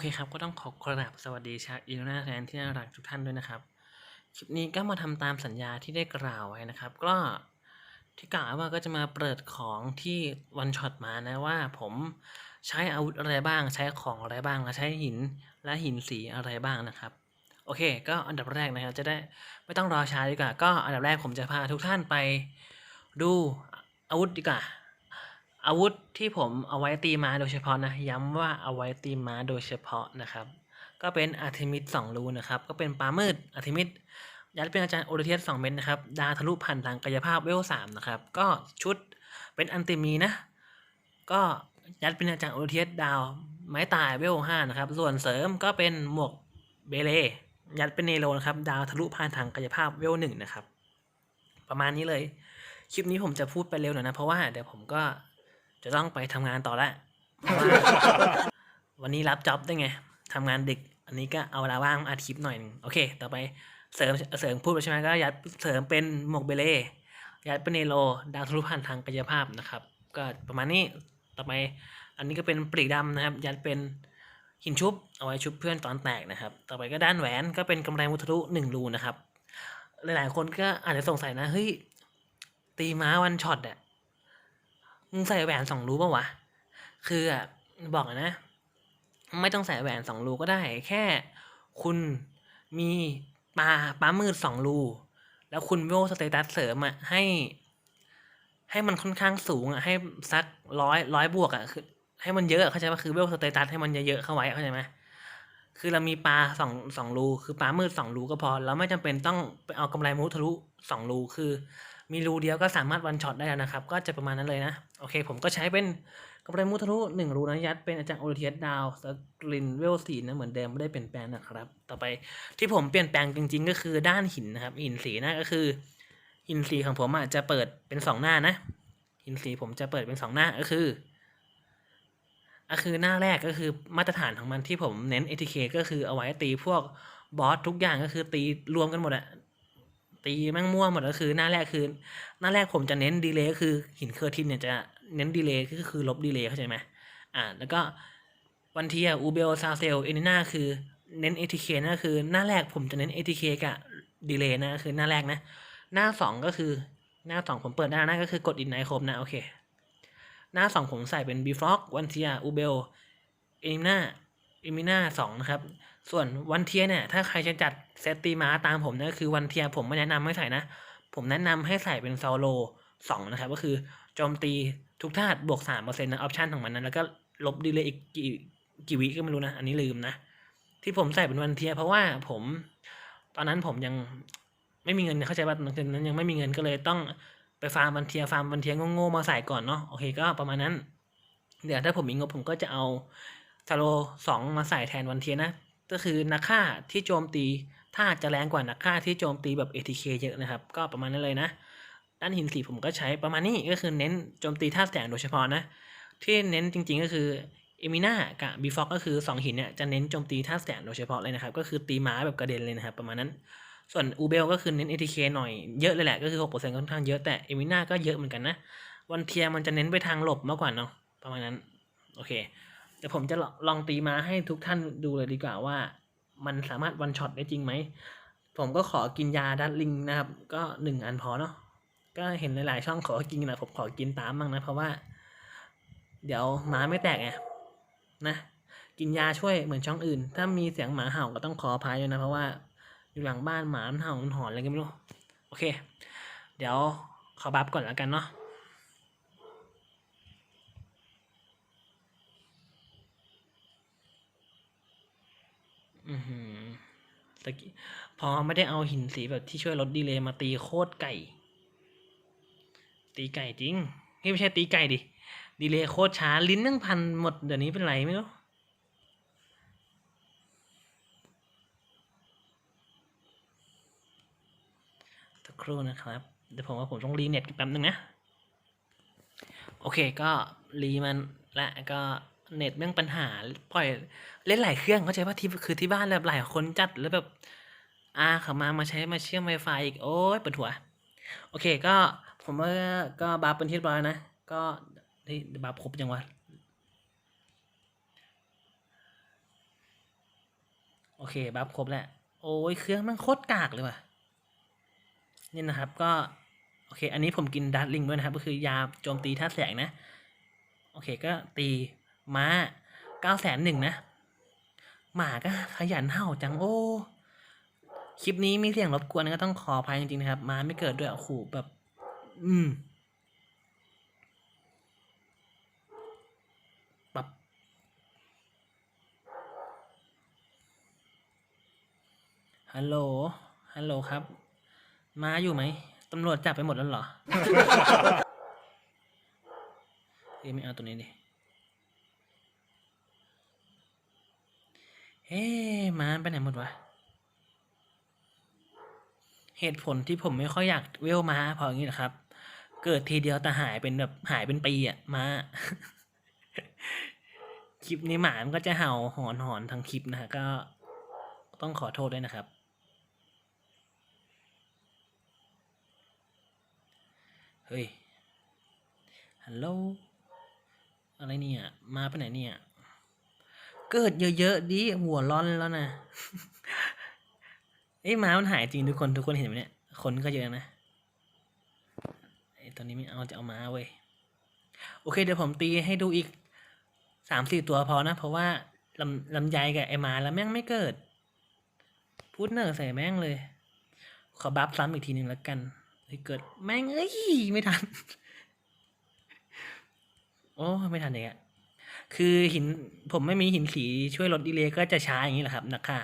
เคครับก็ต้องขอกราบสวัสดีชาวอีโนาแฟนที่น่ารักทุกท่านด้วยนะครับ คลิปนี้ก็มาทำตามสัญญาที่ได้กล่าวไว้นะครับ ก็ที่กล่าวว่าก็จะมาเปิดของที่วันช็อตมานะว่าผมใช้อาวุธอะไรบ้าง ใช้ของอะไรบ้างและใช้หินและหินสีอะไรบ้างนะครับ โอเค ก็อันดับแรกนะครับ จะได้ไม่ต้องรอช้าดีกว่า ก็อันดับแรกผมจะพาทุกท่านไปดูอาวุธดีกว่า อาวุธที่ผมเอาไว้ตีม้าโดยเฉพาะนะย้ำว่าเอาไว้ตีม้าโดยเฉพาะนะครับ ก็เป็นอาร์เทมิสสองรูนะครับ ก็เป็นปลามืดอาร์เทมิสยัดเป็นอาจารย์โอเทียสสองเม็ดนะครับ ดาทะลุพันทางกายภาพเวลสามนะครับ ก็ชุดเป็นอันติมีนะ ก็ยัดเป็นอาจารย์โอเทียสดาวไม้ตายเวลห้านะครับ ส่วนเสริมก็เป็นหมวกเบเลยัดเป็นเนโรนะครับ ดาวทะลุผ่านทางกายภาพเวลหนึ่งนะครับ ประมาณนี้เลย คลิปนี้ผมจะพูดไปเร็วหน่อยนะ เพราะว่าเดี๋ยวผมก็ จะต้องไปทำงานต่อละเพราะว่าวันนี้รับจ็อบได้วยไงทำงานดึก อันนี้ก็เอาเวลาว่างมาอัดคลิปหน่อยหนึงโอเค ต่อไปเสริมเสริมพูดไปใช่ไหมก็ยัดเสริมเป็นหมวกเบเล่ยัดเป็นเนโรดาวทะลุผ่านทางกายภาพนะครับ ก็ประมาณนี้ต่อไปอันนี้ก็เป็นปลีกดำนะครับ ยัดเป็นหินชุบเอาไว้ชุบเพื่อนตอนแตกนะครับ ต่อไปก็ด้านแหวนก็เป็นกำไรมุทะลุหนึ่งรูนะครับ หลายๆคนก็อาจจะสงสัยนะเฮ้ยตีม้าวันช็อตอะ มึงใส่แหวนสองรูปะวะ คืออะบอกเลยนะ ไม่ต้องใส่แหวนสองรูก็ได้ แค่ คุณมีปลาปลามืดสองรู แล้วคุณโยสเตตัสเสริมอะให้ ให้มันค่อนข้างสูงอะให้สักร้อยร้อยบวกอะคือ ให้มันเยอะเข้าใจไหมคือเวลสเตตัสให้มันเยอะๆเข้าไว้เข้าใจไหมคือเรามีปลาสองสองรูคือปลามืดสองรูก็พอเราไม่จำเป็นต้องไปเอากำไรมุทะลุสองรูคือ มีรูเดียวก็สามารถวันช็อตได้แล้วนะครับ ก็จะประมาณนั้นเลยนะ โอเค ผมก็ใช้เป็นกำไรมุทะลุหนึ่งรูนะยัดเป็นอาจารย์โอเทียสดาวสกลินเวลสีนะเหมือนเดิมไม่ได้เปลี่ยนแปลงนะครับ ต่อไปที่ผมเปลี่ยนแปลงจริง ๆ ก็คือด้านหินนะครับหินสีนะก็คือหินสีของผมอะจะเปิดเป็นสองหน้านะหินสีผมจะเปิดเป็นสองหน้าก็คือก็คือหน้าแรกก็คือมาตรฐานของมันที่ผมเน้น ATK ก็คือเอาไว้ตีพวกบอสทุกอย่างก็คือตีรวมกันหมดอะ ตีแม่งมั่วหมดก็คือหน้าแรกคือ หน้าแรกผมจะเน้นดีเลย์ก็คือหินเคอร์ทินเนี่ยจะเน้นดีเลย์ก็คือลบดีเลย์เข้าใจไหมอ่าแล้วก็วันทียอูเบลซาเซลเอนิน่าคือเน้น ATK นะคือหน้าแรกผมจะเน้น ATK กับดีเลย์นะคือหน้าแรกนะ หน้าสองก็คือหน้าสองผมเปิดหน้าหน้าก็คือกดอินไนครบนะโอเค หน้าสองผมใส่เป็นบีฟล็อกวันเทียอูเบลเอมิน่าเอมิน่าสองนะครับ ส่วนวันเทียเนี่ยถ้าใครจะจัดเซตตีม้าตามผมนะคือวันเทียผมไม่แนะนำให้ใส่นะ ผมแนะนำให้ใส่เป็นโซโลสองนะครับ ก็คือโจมตีทุกธาตุบวกสามเปอร์เซ็นต์นะออปชันของมันนะแล้วก็ลบดีเลยอีกกี่กี่วิก็ไม่รู้นะ อันนี้ลืมนะ ที่ผมใส่เป็นวันเทีย เพราะว่าผมตอนนั้นผมยังไม่มีเงินเข้าใจว่าตอนนั้นยังไม่มีเงินก็เลยต้องไปฟาร์มวันเทียฟาร์มวันเทียโง่ๆมาใส่ก่อนเนาะโอเคก็ประมาณนั้น เดี๋ยวถ้าผมมีงบผมก็จะเอาซาโลสองมาใส่แทนวันเทียนะ ก็คือนักฆ่าที่โจมตี ถ้าจะแรงกว่านักฆ่าที่โจมตีแบบ ATK เยอะนะครับ ก็ประมาณนั้นเลยนะ ด้านหินสีผมก็ใช้ประมาณนี้ก็คือเน้นโจมตีท่าตุแสงโดยเฉพาะนะ ที่เน้นจริงๆก็คือเอมิน่ากับบีฟอกก็คือ 2 หินเนี่ยจะเน้นโจมตีท่าตุแสงโดยเฉพาะเลยนะครับ ก็คือตีม้าแบบกระเด็นเลยนะครับ ประมาณนั้นส่วนอูเบลก็คือเน้น ATK หน่อยเยอะเลยแหละก็คือ6%ค่อนข้างเยอะแต่เอมิน่าก็เยอะเหมือนกันนะวันเทียมันจะเน้นไปทางหลบมากกว่าเนาะประมาณนั้น โอเค เดี๋ยวผมจะลองตีมาให้ทุกท่านดูเลยดีกว่าว่า มันสามารถวันช็อตได้จริงไหม ผมก็ขอกินยาดัดลิงนะครับ ก็หนึ่งอันพอเนาะก็เห็นหลาย ๆ ช่องขอกินนะผมขอกินตามบ้างนะ เพราะว่า เดี๋ยวหมาไม่แตกไงนะ กินยาช่วยเหมือนช่องอื่น ถ้ามีเสียงหมาเห่าก็ต้องขออภัยด้วยนะเพราะว่าอยู่หลังบ้านหมามันเห่ามันหอนอะไรก็ไม่รู้โอเค เดี๋ยวขอบัฟก่อนแล้วกันเนาะ อือหือตะ กี้พอไม่ได้เอาหินสีแบบที่ช่วยลดดีเลย์มาตีโคตรไก่ ตีไก่จริงนี่ไม่ใช่ตีไก่ดิดีเลย์โคตรช้าลิ้นนั่งพันหมดเดี๋ยวนี้เป็นไรไม่รู้สักครู่นะครับ เดี๋ยวผมว่าผมต้องรีเน็ตแป๊บนึงนะ โอเคก็รีมันและก็ เน็ตแม่งปัญหา ปล่อยเล่นหลายเครื่องเข้าใจว่าที่คือที่บ้านแบบหลายคนจัดแล้วแบบอาเขามามาใช้มาเชื่อมไวไฟอีกโอ้ยปวดหัว โอเคก็ผมว่าก็บัฟเป็นที่เรียบร้อยนะ ก็นี่บัฟครบยังวะโอเคบัฟครบแล้วโอ้ยเครื่องมันโคตรกากเลยว่ะนี่นะครับก็โอเค อันนี้ผมกินดัตลิงด้วยนะครับ ก็คือยาโจมตีท่าตุแสงนะ โอเคก็ตี ม้าเก้าแสนหนึ่งนะ หมาก็ขยันเห่าจังโอ้คลิปนี้มีเสียงรบกวนก็ต้องขออภัยจริงๆนะครับ มาไม่เกิดด้วยโอ้โหแบบ อืมแบบฮัลโหล ฮัลโหลครับ มาอยู่ไหมตำรวจจับไปหมดแล้วเหรอ เอ้ยไม่เอาตัวนี้ดิ เฮ้มาไปไหนหมดวะ เหตุผลที่ผมไม่ค่อยอยากเวลม้าเพราะอย่างนี้แหละครับ เกิดทีเดียวแต่หายเป็นแบบหายเป็นปีอะม้า คลิปนี้หมามันก็จะเห่าหอนหอนทั้งคลิปนะฮะก็ต้องขอโทษด้วยนะครับ เฮ้ย ฮัลโหล อะไรเนี่ย มาไปไหนเนี่ย เกิดเยอะๆดิหัวร้อนแล้วนะเอ้ยม้ามันหายจริงทุกคนทุกคนเห็นไหมเนี่ยคนก็เยอะนะไอ้ตัวนี้ไม่เอาจะเอามาเว้ยโอเค เดี๋ยวผมตีให้ดูอีกสามสี่ตัวพอนะ เพราะว่าลำลำไยกับไอ้มาแล้วแม่งไม่เกิด พูดเนอร์ใส่แม่งเลย ขอบัฟซ้ำอีกทีหนึ่งแล้วกันเฮ้เกิดแม่งเอ้ยไม่ทัน โอ้ ไม่ทันเลยอะ คือหินผมไม่มีหินสีช่วยลดดีเลย์ก็จะช้าอย่างนี้แหละครับนักฆ่า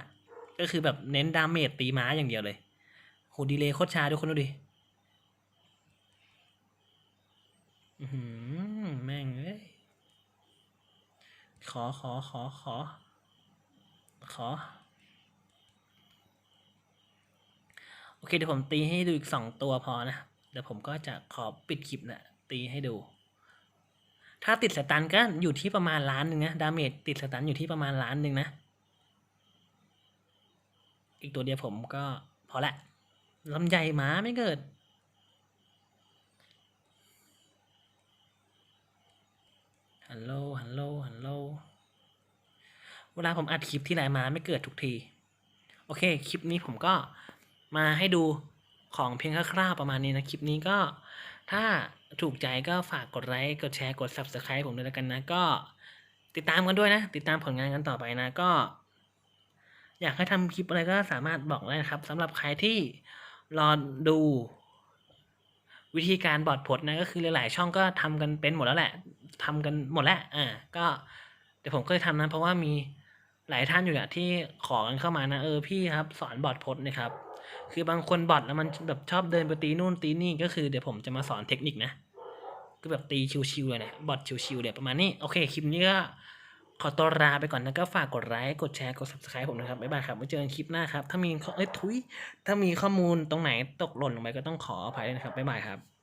ก็คือแบบเน้นดาเมจตีม้าอย่างเดียวเลยโหดีเลย์โคตรช้าทุกคนดูดิอือหือแม่งเอ้ยขอขอขอขอ ขอ โอเคเดี๋ยวผมตีให้ดูอีกสองตัวพอนะ เดี๋ยวผมก็จะขอปิดคลิปนะตีให้ดู ถ้าติดสตันก็อยู่ที่ประมาณล้านหนึ่งนะดาเมจติดสตันอยู่ที่ประมาณล้านหนึ่งนะ อีกตัวเดียวผมก็พอละลำใหญ่หมาไม่เกิด ฮัลโหล ฮัลโหล ฮัลโหล เวลาผมอัดคลิปที่ไหนมาไม่เกิดทุกที โอเค คลิปนี้ผมก็มาให้ดูของเพียงคร่าวๆประมาณนี้นะ คลิปนี้ก็ ถ้าถูกใจก็ฝากกดไลค์ กดแชร์ กด subscribe ผมด้วยแล้วกันนะ ก็ติดตามกันด้วยนะ ติดตามผลงานกันต่อไปนะ ก็ อยากให้ทำคลิปอะไรก็สามารถบอกได้นะครับสำหรับใครที่รอดูวิธีการบอร์ดนะก็คือหลาย ๆ ช่องก็ทำกันเป็นหมดแล้วแหละทำกันหมดแล้วอ่าก็เดี๋ยวผมก็จะทำนะ เพราะว่ามีหลายท่านอยู่อะที่ขอกันเข้ามานะ เออพี่ครับ สอนบอดพจน์นะครับ คือบางคนบอทแล้วมันแบบชอบเดินไปตีนู่นตีนี่ก็คือเดี๋ยวผมจะมาสอนเทคนิคนะก็แบบตีชิวๆเลยนะบอทชิวๆเลยประมาณนี้โอเคคลิปนี้ก็ขอตัวลาไปก่อนนะก็ฝากกดไลค์กดแชร์กด subscribe ผมนะครับบ๊ายบายครับไว้เจอกันคลิปหน้าครับ ถ้ามีข้อเอ้ยทุยถ้ามีข้อมูลตรงไหนตกหล่นลงไปก็ต้องขออภัยด้วยนะครับบ๊ายบายครับ